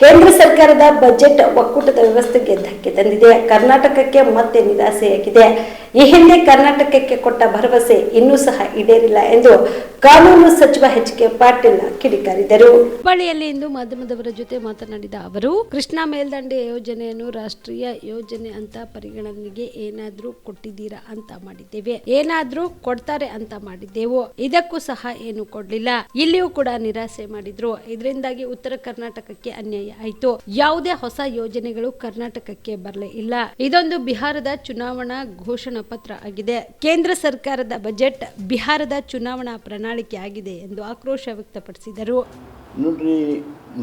ಕೇಂದ್ರ ಸರ್ಕಾರದ ಬಜೆಟ್ ಒಕ್ಕೂಟದ ವ್ಯವಸ್ಥೆಗೆ ಧಕ್ಕೆ ತಂದಿದೆ. ಕರ್ನಾಟಕಕ್ಕೆ ಮತ್ತೆ ನಿರಾಸೆಯಾಗಿದೆ. ಈ ಹಿಂದೆ ಕರ್ನಾಟಕಕ್ಕೆ ಕೊಟ್ಟ ಭರವಸೆ ಇನ್ನೂ ಸಹ ಈಡೇರಿಲ್ಲ ಎಂದು ಕಾನೂನು ಸಚಿವ ಎಚ್ ಕೆ ಪಾಟೀಲ್ ಕಿಡಿಕಾರಿದರು. ಹುಬ್ಬಳ್ಳಿಯಲ್ಲಿ ಇಂದು ಮಾಧ್ಯಮದವರ ಜೊತೆ ಮಾತನಾಡಿದ ಅವರು, ಕೃಷ್ಣಾ ಮೇಲ್ದಂಡೆ ಯೋಜನೆಯನ್ನು ರಾಷ್ಟ್ರೀಯ ಯೋಜನೆ ಅಂತ ಪರಿಗಣನೆಗೆ ಏನಾದ್ರೂ ಕೊಟ್ಟಿದ್ದೀರಾ ಅಂತ ಮಾಡಿದ್ದೇವೆ. ಏನಾದ್ರೂ ಕೊಡ್ತಾರೆ ಅಂತ ಮಾಡಿದ್ದೆವು. ಇದಕ್ಕೂ ಸಹ ಏನು ಕೊಡ್ಲಿಲ್ಲ. ಇಲ್ಲಿಯೂ ಕೂಡ ನಿರಾಸೆ ಮಾಡಿದ್ರು. ಇದರಿಂದಾಗಿ ಉತ್ತರ ಕರ್ನಾಟಕಕ್ಕೆ ಅನ್ಯಾಯ ಆಯಿತು. ಯಾವುದೇ ಹೊಸ ಯೋಜನೆಗಳು ಕರ್ನಾಟಕಕ್ಕೆ ಬರಲೇ ಇಲ್ಲ. ಇದೊಂದು ಬಿಹಾರದ ಚುನಾವಣಾ ಘೋಷಣಾ ಪತ್ರ ಆಗಿದೆ. ಕೇಂದ್ರ ಸರ್ಕಾರದ ಬಜೆಟ್ ಬಿಹಾರದ ಚುನಾವಣಾ ಪ್ರಣಾಳಿಕೆ ಆಗಿದೆ ಎಂದು ಆಕ್ರೋಶ ವ್ಯಕ್ತಪಡಿಸಿದರು. ನೋಡ್ರಿ,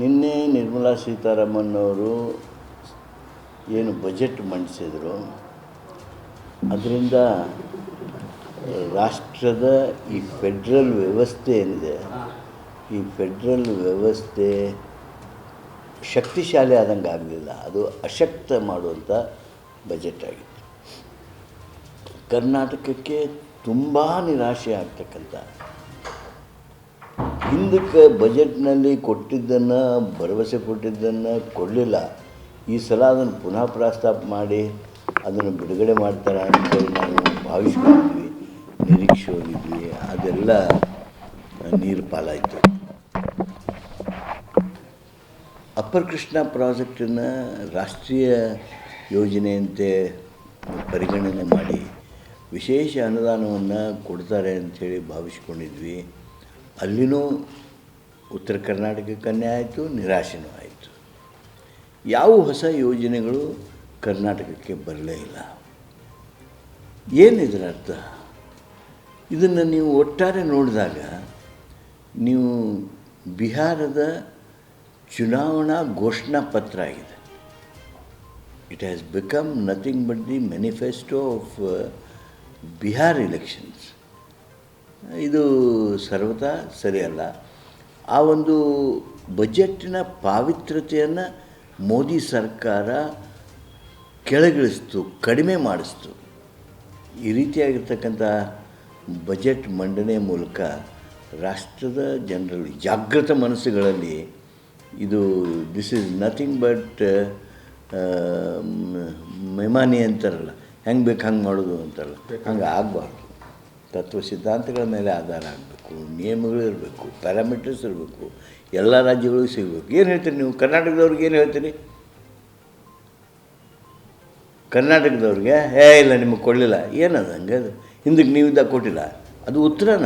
ನಿನ್ನೆ ನಿರ್ಮಲಾ ಸೀತಾರಾಮನ್ ಅವರು ಏನು ಬಜೆಟ್ ಮಂಡಿಸಿದರು. ಅದರಿಂದ ರಾಷ್ಟ್ರದ ಈ ಫೆಡ್ರಲ್ ವ್ಯವಸ್ಥೆ ಏನಿದೆ, ಈ ಫೆಡ್ರಲ್ ವ್ಯವಸ್ಥೆ ಶಕ್ತಿಶಾಲಿ ಆದಂಗೆ ಆಗಲಿಲ್ಲ. ಅದು ಅಶಕ್ತ ಮಾಡುವಂಥ ಬಜೆಟ್ ಆಗಿತ್ತು. ಕರ್ನಾಟಕಕ್ಕೆ ತುಂಬ ನಿರಾಶೆ ಆಗ್ತಕ್ಕಂಥ ಹಿಂದಕ್ಕೆ ಬಜೆಟ್ನಲ್ಲಿ ಕೊಟ್ಟಿದ್ದನ್ನು, ಭರವಸೆ ಕೊಟ್ಟಿದ್ದನ್ನು ಕೊಡಲಿಲ್ಲ. ಈ ಸಲ ಅದನ್ನು ಪುನಃ ಪ್ರಸ್ತಾಪ ಮಾಡಿ ಅದನ್ನು ಬಿಡುಗಡೆ ಮಾಡ್ತಾರೆ ಅಂತೇಳಿ ನಾವು ಭಾವಿಸ್ಕೊಂಡಿದ್ವಿ. ನಿರೀಕ್ಷೆ ಹೋಗಿದ್ವಿ ಅದೆಲ್ಲ ನೀರು ಪಾಲಾಯಿತು. ಅಪ್ಪರ್ ಕೃಷ್ಣ ಪ್ರಾಜೆಕ್ಟನ್ನು ರಾಷ್ಟ್ರೀಯ ಯೋಜನೆಯಂತೆ ಪರಿಗಣನೆ ಮಾಡಿ ವಿಶೇಷ ಅನುದಾನವನ್ನು ಕೊಡ್ತಾರೆ ಅಂಥೇಳಿ ಭಾವಿಸ್ಕೊಂಡಿದ್ವಿ. ಅಲ್ಲಿನೂ ಉತ್ತರ ಕರ್ನಾಟಕಕ್ಕನ್ನೇ ಆಯಿತು, ನಿರಾಶೆನೂ ಆಯಿತು. ಯಾವ ಹೊಸ ಯೋಜನೆಗಳು ಕರ್ನಾಟಕಕ್ಕೆ ಬರಲೇ ಇಲ್ಲ. ಏನಿದ್ರ ಅರ್ಥ ಇದನ್ನು ನೀವು ಒಟ್ಟಾರೆ ನೋಡಿದಾಗ ನೀವು ಬಿಹಾರದ ಚುನಾವಣಾ ಘೋಷಣಾ ಪತ್ರ ಆಗಿದೆ. It has become nothing but the manifesto of Bihar elections ಇದು ಸರ್ವತಾ ಸರಿಯಲ್ಲ ಆ ಒಂದು ಬಜೆಟ್ಟಿನ ಪಾವಿತ್ರ್ಯತೆಯನ್ನು ಮೋದಿ ಸರ್ಕಾರ ಕೆಳಗಿಳಿಸ್ತು, ಕಡಿಮೆ ಮಾಡಿಸ್ತು. ಈ ರೀತಿಯಾಗಿರ್ತಕ್ಕಂಥ ಬಜೆಟ್ ಮಂಡನೆ ಮೂಲಕ ರಾಷ್ಟ್ರದ ಜನರಲ್ಲಿ ಜಾಗೃತ ಮನಸ್ಸುಗಳಲ್ಲಿ ಇದು ದಿಸ್ ಈಸ್ ನಥಿಂಗ್ ಬಟ್ ಮೆಮಾನಿ ಅಂತಾರಲ್ಲ. ಹೆಂಗೆ ಬೇಕು ಹಂಗೆ ಮಾಡೋದು ಅಂತಾರಲ್ಲ. ಹಂಗೆ ಆಗಬಾರ್ದು. ತತ್ವ ಸಿದ್ಧಾಂತಗಳ ಮೇಲೆ ಆಧಾರ ಆಗಬೇಕು. ನಿಯಮಗಳು ಇರಬೇಕು. ಪ್ಯಾರಾಮೀಟರ್ಸ್ ಇರಬೇಕು. ಎಲ್ಲ ರಾಜ್ಯಗಳಿಗೂ ಸಿಗಬೇಕು. ಏನು ಹೇಳ್ತೀರಿ ನೀವು? ಕರ್ನಾಟಕದವ್ರಿಗೆ ಏನು ಹೇಳ್ತೀರಿ? ಕರ್ನಾಟಕದವ್ರಿಗೆ? ಏ ಇಲ್ಲ ನಿಮಗೆ ಕೊಡಲಿಲ್ಲ. ಏನದು ಹಂಗೆ ಅದು ಹಿಂದಕ್ಕೆ ನೀವಿದ್ದ ಕೊಟ್ಟಿಲ್ಲ. ಅದು ಉತ್ತರನ?